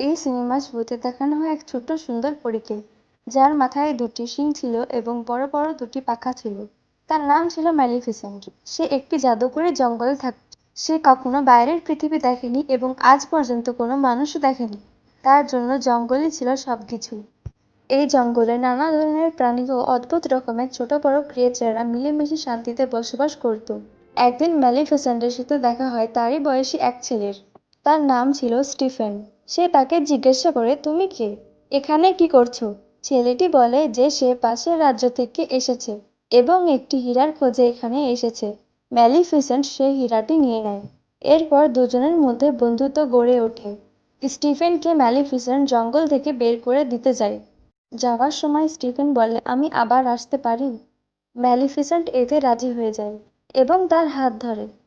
এই সিনেমার শুরুতে দেখানো হয় এক ছোট্ট সুন্দর পরীকে, যার মাথায় দুটি শিং ছিল এবং বড় বড় দুটি পাখা ছিল। তার নাম ছিল ম্যালিফিসেন্ট সে একটি জাদুকরী জঙ্গলে থাকত সে কখনো বাইরের পৃথিবী দেখেনি এবং আজ পর্যন্ত কোনো মানুষও দেখেনি। তার জন্য জঙ্গলই ছিল সবকিছু। এই জঙ্গলে নানা ধরনের প্রাণী ও অদ্ভুত রকমের ছোট বড় ক্রিয়েচাররা মিলেমিশে শান্তিতে বসবাস করত। একদিন ম্যালিফিসেন্টের সাথে দেখা হয়, তারই বয়সী এক ছেলের। তার নাম ছিল স্টিফেন। সে তাকে জিজ্ঞাসা করে, তুমি কে? এখানে কি করছ? ছেলেটি বলে যে, সে পাশের রাজ্য থেকে এসেছে এবং একটি হীরার খোঁজে এখানে এসেছে। ম্যালিফিসেন্ট সেই হীরাটি নিয়ে নেয়। এরপর দুজনের মধ্যে বন্ধুত্ব গড়ে ওঠে। স্টিফেনকে ম্যালিফিসেন্ট জঙ্গল থেকে বের করে দিতে যায়। যাওয়ার সময় স্টিফেন বলে, আমি আবার আসতে পারি? ম্যালিফিসেন্ট এতে রাজি হয়ে যায় এবং তার হাত ধরে।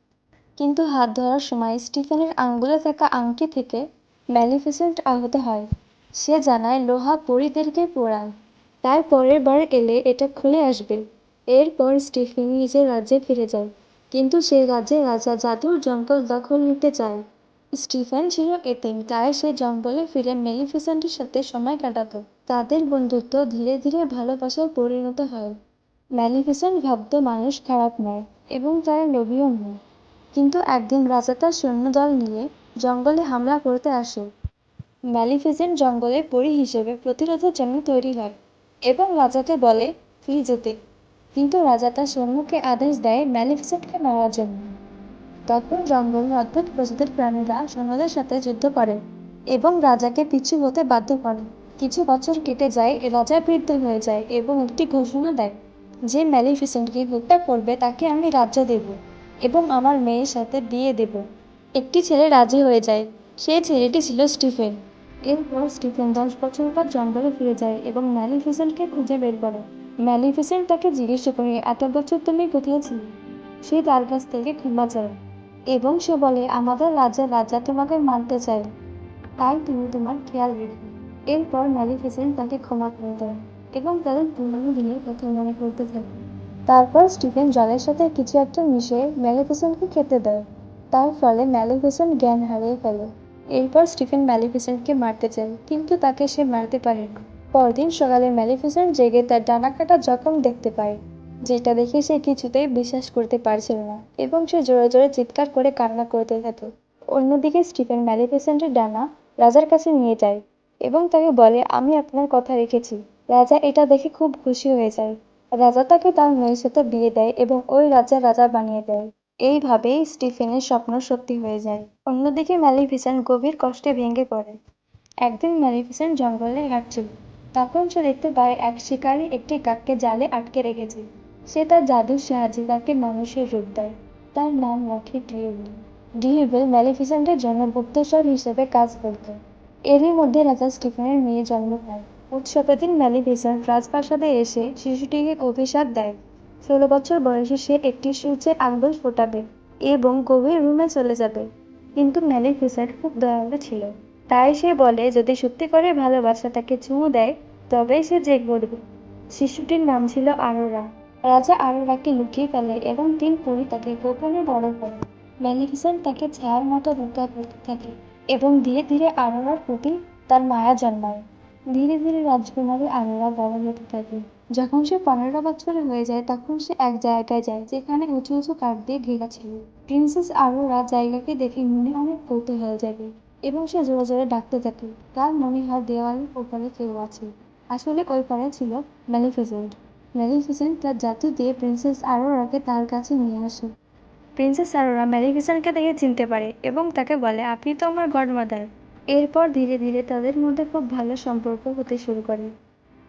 কিন্তু হাত ধরার সময় স্টিফেনের আঙ্গুলে থাকা আংটি থেকে ম্যালিফিসেন্ট আহত হয়। সে জানায়, লোহা পরীদেরকে পোড়ায়। তাই পরের বার এলে এটা খুলে আসবে। এরপর স্টিফেন নিজের রাজ্যে ফিরে যায়। কিন্তু সে রাজ্যে রাজা জাদুর জঙ্গল দখল নিতে চায়। স্টিফেন ছিল এতিম, তাই সে জঙ্গলে ফিরে ম্যালিফিসেন্টের সাথে সময় কাটাতো। তাদের বন্ধুত্ব ধীরে ধীরে ভালোবাসায় পরিণত হয়। ম্যালিফিসেন্ট ভাবত, মানুষ খারাপ নয় এবং তারা লোভীও নয়। কিন্তু একদিন রাজা তার সৈন্যদল নিয়ে জঙ্গলে হামলা করতে আসে। ম্যালিফিসেন্ট জঙ্গলে পরী হিসেবে প্রতিরোধের জন্য তৈরি হয় এবং রাজাকে বলে, ফিরে যেতে। কিন্তু রাজা তার সৈন্যকে আদেশ দেয় ম্যালিফিসেন্টকে মারার জন্য। তখন জঙ্গলের অদ্ভুত প্রজাতির প্রাণীরা সৈন্যদের সাথে যুদ্ধ করে এবং রাজাকে পিছু হতে বাধ্য করে। কিছু বছর কেটে যায়, রাজা বৃদ্ধ হয়ে যায় এবং একটি ঘোষণা দেয় যে ম্যালিফিসেন্টকে হত্যা করবে, তাকে আমি রাজ্য দেব। এবং আমার মেয়ের সাথে বিয়ে দেব। একটি ছেলে রাজি হয়ে যায়। সেই ছেলেটি ছিল স্টিফেন। এরপর স্টিফেন দশ বছর পর জঙ্গলে ফিরে যায় এবং ম্যালিফিসেন্টকে খুঁজে বের করে। ম্যালিফিসেন্ট তাকে জিজ্ঞাসা করে, এত বছর তুমি কোথায় ছিলে? সে তার কাছ থেকে ক্ষমা চায় এবং সে বলে, আমাদের রাজা রাজা তোমাকে মানতে চায়। তাই তুমি তোমার খেয়াল রেখো। এরপর ম্যালিফিসেন্ট তাকে ক্ষমা করে দেয় এবং তাদের পুরনো দিনের কথা মনে করতে থাকে। তারপর স্টিফেন জলের সাথে কিছু একটা মিশিয়ে ম্যালিফিসেন্টকে খেতে দেয়। তার ফলে ম্যালিফিসেন্ট জ্ঞান হারিয়ে ফেলে। এরপর স্টিফেন ম্যালিফিসেন্টকে মারতে চায়, কিন্তু তাকে সে মারতে পারে পরদিন সকালে ম্যালিফিসেন্ট জেগে তার ডানা কাটা জখম দেখতে পায়, যেটা দেখে সে কিছুতেই বিশ্বাস করতে পারছিল না এবং সে জোরে জোরে চিৎকার করে কান্না করতে থাকে। অন্যদিকে স্টিফেন ম্যালিফিসেন্টের ডানা রাজার কাছে নিয়ে যায় এবং তাকে বলে, আমি আপনার কথা রেখেছি। রাজা এটা দেখে খুব খুশি হয়ে যায়। রাজা তাকে তার মেয়ের সাথে বিয়ে দেয় এবং ওই রাজা রাজা বানিয়ে দেয়। এইভাবেই স্টিফেনের স্বপ্ন সত্যি হয়ে যায়। অন্যদিকে ম্যালিফিসেন্ট গভীর কষ্টে ভেঙে পড়ে। একদিন ম্যালিফিসেন্ট জঙ্গলে হাঁটছিল। তখন সে দেখতে পায় এক শিকারী একটি কাককে জালে আটকে রেখেছে। সে তার জাদুর সাহায্যে তাকে মানুষের রূপ দেয়। তার নাম রাখে ডিউবেল ডিউবেল ম্যালিফিসেন্টের জন্য গুপ্তচর হিসেবে কাজ করত। এরই মধ্যে রাজা স্টিফেনের মেয়ে জন্ম হয় উৎসবের দিন ম্যালিফিসেন্ট রাজপ্রাসাদে এসে শিশুটিকে অভিশাপ দেয়। ষোলো বছর বয়সে সে একটি সূর্যের আঙ্গুল ফোটাবে এবং গভীর রুমে চলে যাবে। কিন্তু ম্যালিফিসেন্ট খুব দয়ালু ছিল। তাই সে বলে, যদি সত্যি করে ভালোবাসা তাকে চুমু দেয়, তবেই সে জেগ করবে শিশুটির নাম ছিল আরোরা। রাজা আরোরাকে লুকিয়ে ফেলে এবং তিন পরি তাকে গোপনে বড় করে। ম্যালিফিসেন্ট তাকে ছায়ার মতো রক্ষা করতে থাকে এবং ধীরে ধীরে আরোরার প্রতি তার মায়া জন্মায়। ধীরে ধীরে রাজকুমারী আরোরা বড় হতে থাকে। যখন সে পনেরো বছরের হয়ে যায়, তখন সে এক জায়গায় যায়, যেখানে উঁচু উঁচু কাঠ দিয়ে ঘেরা ছিল। প্রিন্সেস আরোরা জায়গাকে দেখে মনে অনেক কৌতূহল জাগে এবং সে জোরে জোরে ডাকতে থাকে। তার মনে হয় দেওয়ালের ওপারে কেউ আছে। আসলে ওই পারে ছিল ম্যালিফিসেন্ট। ম্যালিফিসেন্ট তার জাদু দিয়ে প্রিন্সেস আরোরাকে তার কাছে নিয়ে আসে। প্রিন্সেস আরোরা ম্যালিফিসেন্টকে দেখে চিনতে পারে এবং তাকে বলে, আপনি তো আমার গডমাদার। এরপর ধীরে ধীরে তাদের মধ্যে খুব ভালো সম্পর্ক হতে শুরু করে,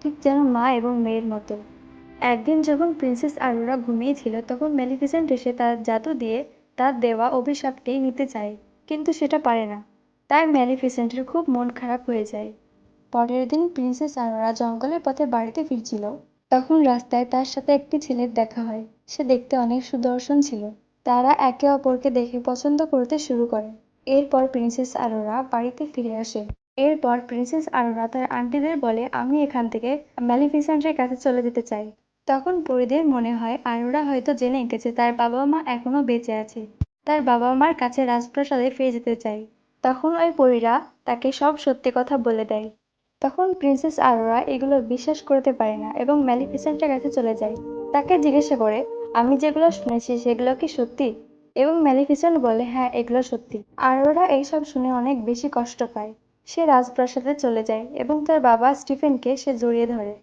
ঠিক যেন মা এবং মেয়ের মতো। একদিন যখন প্রিন্সেস আরোরা ঘুমিয়েছিল তখন ম্যালিফিসেন্ট এসে তার জাদু দিয়ে তার দেওয়া অভিশাপটি নিতে চায়, কিন্তু সেটা পারে না। তাই ম্যালিফিসেন্টের খুব মন খারাপ হয়ে যায়। পরের দিন প্রিন্সেস আরোরা জঙ্গলের পথে বাড়িতে ফিরছিল। তখন রাস্তায় তার সাথে একটি ছেলের দেখা হয়। সে দেখতে অনেক সুদর্শন ছিল। তারা একে অপরকে দেখে পছন্দ করতে শুরু করে। এরপর প্রিন্সেস আরোরা বাড়িতে ফিরে আসে। এরপর প্রিন্সেস আরোরা তার আন্টিদের বলে, আমি এখান থেকে ম্যালিফিসেন্টের কাছে চলে যেতে চাই। তখন পরিদের মনে হয়, আরোরা হয়তো জেনে গেছে তার বাবা মা এখনও বেঁচে আছে। তার বাবা মার কাছে রাজপ্রাসাদে ফিরে যেতে চায় তখন ওই পরীরা তাকে সব সত্যি কথা বলে দেয়। তখন প্রিন্সেস আরোরা এগুলো বিশ্বাস করতে পারে না এবং ম্যালিফিসেন্টের কাছে চলে যায়। তাকে জিজ্ঞাসা করে, আমি যেগুলো শুনেছি, সেগুলো কি সত্যি? এবং ম্যালিফিসেন্ট বলে হ্যাঁ এগুলো সত্যি। আরোরা এইসব শুনে অনেক বেশি কষ্ট পায়। সে রাজপ্রাসাদে চলে যায় এবং তার বাবা স্টিফেনকে সে জড়িয়ে ধরে।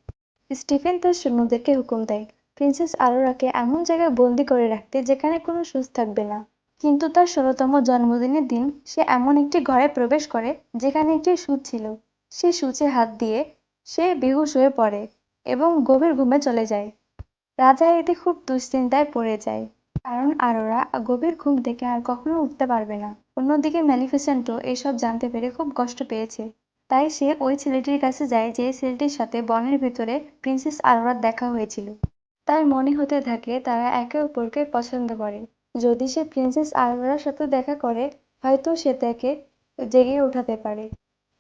স্টিফেন তার সৈন্যদেরকে হুকুম দেয়, প্রিন্সেস আরোরাকে এমন জায়গায় বন্দি করে রাখতে যেখানে কোনো সুচ থাকবে না। কিন্তু তার ষোলোতম জন্মদিনের দিন সে এমন একটি ঘরে প্রবেশ করে যেখানে একটি সুচ ছিল। সে সূচে হাত দিয়ে সে বেহুশ হয়ে পড়ে এবং গভীর ঘুমে চলে যায়। রাজা এতে খুব দুশ্চিন্তায় পড়ে যায়। কারণ আরোরা গভীর ঘুম থেকে আর কখনো উঠতে পারবে না। অন্যদিকে ম্যালিফিসেন্টও এসব জানতে পেরে খুব কষ্ট পেয়েছে। তাই সে ওই ছেলেটির কাছে যায় যে ছেলেটির সাথে বনের ভিতরে প্রিন্সেস আরোরার দেখা হয়েছিল। তার মনে হতে থাকে তারা একে অপরকে পছন্দ করে। যদি সে প্রিন্সেস আরোরার সাথে দেখা করে, হয়তো সে তাকে জেগে ওঠাতে পারে।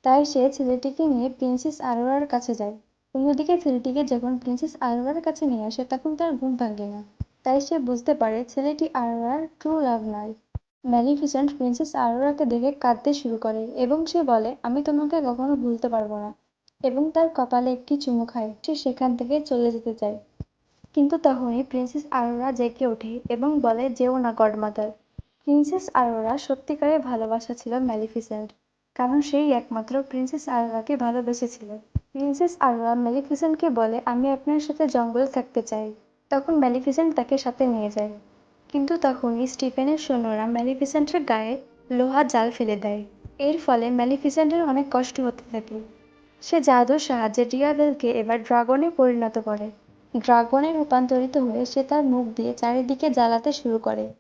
তাই সে ছেলেটিকে নিয়ে প্রিন্সেস আরোরার কাছে যায়। অন্যদিকে ছেলেটিকে যখন প্রিন্সেস আরোরার কাছে নিয়ে আসে, তখন তার ঘুম ভাঙে না। তাই সে বুঝতে পারে ছেলেটি আরোরার ট্রু লাভ নয়। ম্যালিফিসেন্ট প্রিন্সেস আরোরাকে দেখে কাঁদতে শুরু করে এবং সে বলে, আমি তোমাকে কখনো ভুলতে পারব না। এবং তার কপালে একটি চুমু খায়। সে সেখান থেকে চলে যেতে চায়। কিন্তু তখনই প্রিন্সেস আরোরা জেগে ওঠে এবং বলে, যেও না গডমাদার। প্রিন্সেস আরোরা সত্যিকারের ভালোবাসা ছিল ম্যালিফিসেন্ট কারণ সেই একমাত্র প্রিন্সেস আরোরাকে ভালোবেসেছিল। প্রিন্সেস আরোরা ম্যালিফিসেন্টকে বলে, আমি আপনার সাথে জঙ্গলে থাকতে চাই। তখন ম্যালিফিসেন্ট তাকে সাথে নিয়ে যায়। কিন্তু তখনই স্টিফেনের সৈন্যরা ম্যালিফিসেন্টের গায়ে লোহা জাল ফেলে দেয়। এর ফলে ম্যালিফিসেন্টের অনেক কষ্ট হতে থাকে। সে জাদুর সাহায্যে রিয়াবেলকে এবার ড্রাগনে পরিণত করে। ড্রাগনে রূপান্তরিত হয়ে সে তার মুখ দিয়ে চারিদিকে জ্বালাতে শুরু করে।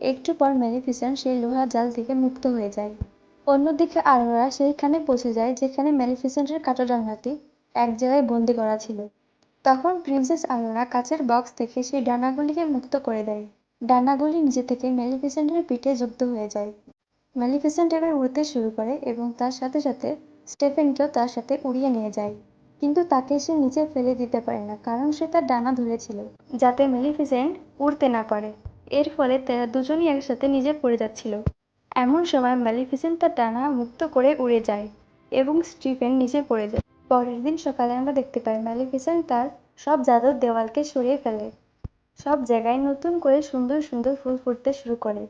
একটু পর ম্যালিফিসেন্ট সেই লোহা জাল থেকে মুক্ত হয়ে যায়। অন্যদিকে আরোরা সেইখানে পৌঁছে যায় যেখানে ম্যালিফিসেন্টের কাঁটাডাঙাটি এক জায়গায় বন্দি করা ছিল। তখন প্রিন্সেস আরোরা কাচের বক্স থেকে সেই ডানাগুলিকে মুক্ত করে দেয়। ডানাগুলি নিজে থেকে ম্যালিফিসেন্টের পিঠে যুক্ত হয়ে যায়। ম্যালিফিসেন্ট এবার উড়তে শুরু করে এবং তার সাথে সাথে স্টেফেনকেও তার সাথে উড়িয়ে নিয়ে যায়। কিন্তু তাকে সে নিচে ফেলে দিতে পারে না, কারণ সে তার ডানা ধরেছিল, যাতে ম্যালিফিসেন্ট উড়তে না পারে। এর ফলে তারা দুজনই একসাথে নিজে পড়ে যাচ্ছিল। এমন সময় ম্যালিফিসেন্ট তার ডানা মুক্ত করে উড়ে যায় এবং স্টিফেন নিচে পড়ে যায়। পরের দিন সকালে আমরা দেখতে পাই ম্যালিফিসেন্ট তার সব জাদুর দেওয়ালকে সরিয়ে ফেলে। সব জায়গায় নতুন করে সুন্দর সুন্দর ফুল ফুটতে শুরু করে।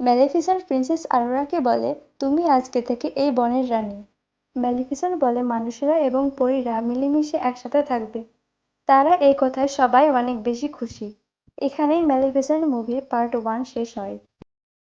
ম্যালিফিসেন্ট প্রিন্সেস আরোরাকে বলে, তুমি আজকে থেকে এই বনের রানী। ম্যালিফিসেন্ট বলে, মানুষেরা এবং পরীরা মিলেমিশে একসাথে থাকবে। তারা এই কথায় সবাই অনেক বেশি খুশি। এখানেই ম্যালিফিসেন্ট মুভির পার্ট ওয়ান শেষ হয়।